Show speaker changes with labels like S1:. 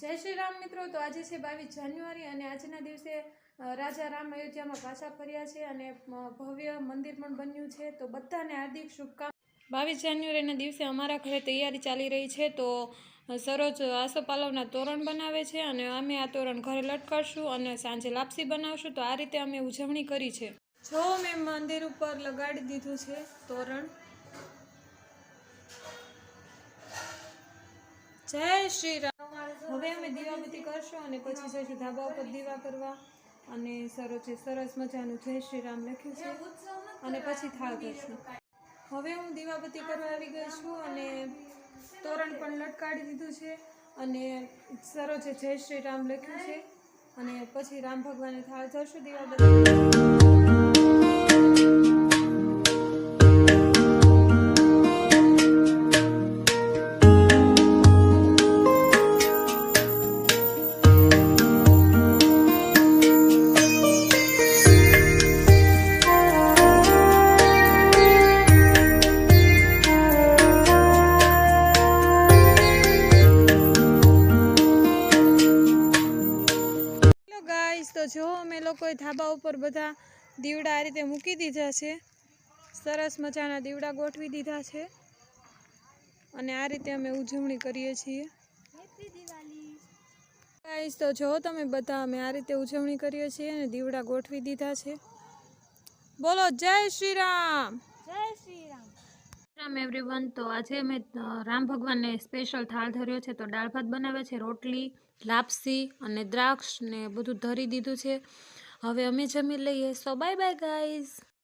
S1: જય શ્રી રામ મિત્રો, તો આજે છે બાવીસ જાન્યુઆરી અને આજના દિવસે રાજા રામ અયોધ્યામાં પાછા ફર્યા છે અને ભવ્ય મંદિર પણ બન્યું છે. તો બધાને હાર્દિક શુભકામના. બાવીસ જાન્યુઆરીના દિવસે અમારા ઘરે તૈયારી ચાલી રહી છે, તો સરોજ આસોપાલવના તોરણ બનાવે છે અને અમે આ તોરણ ઘરે લટકાડશું અને સાંજે લાપસી બનાવશું. તો આ રીતે અમે ઉજવણી કરી છે. જો મેં મંદિર ઉપર લગાડી દીધું છે તોરણ. જય શ્રી રામ. હવે અમે દીવાબત્તી કરશું અને પછી જઈશું ધાબા ઉપર દીવા કરવા. અને સરોજે સરસ મજાનું જય શ્રી રામ લખ્યું છે. અને પછી થાળ કરશું. હવે હું દીવાબત્તી કરવા આવી ગઈ છું અને તોરણ પણ લટકાડી દીધું છે. અને સરોજે જય શ્રી રામ લખ્યું છે. અને પછી રામ ભગવાને થાળ ધરશું દીવાબત્તી જો અમે લોકોએ ધાબા ઉપર બધા દીવડા આ રીતે મૂકી દીધા છે. સરસ મજાના દીવડા ગોઠવી દીધા છે. અને આ રીતે અમે ઉજવણી કરીએ છીએ. ગાઈસ તો જો તમે બધા અમે આ રીતે ઉજવણી કરીએ છીએ અને દીવડા ગોઠવી દીધા છે. બોલો, જય શ્રી રામ!
S2: રામ
S1: એવરીવન તો આજે અમે રામ ભગવાનને સ્પેશિયલ થાળ ધર્યો છે. તો દાળ ભાત બનાવે છે, રોટલી, લાપસી અને દ્રાક્ષ ને બધું ધરી દીધું છે. હવે અમે જમી લઈએ. So bye bye guys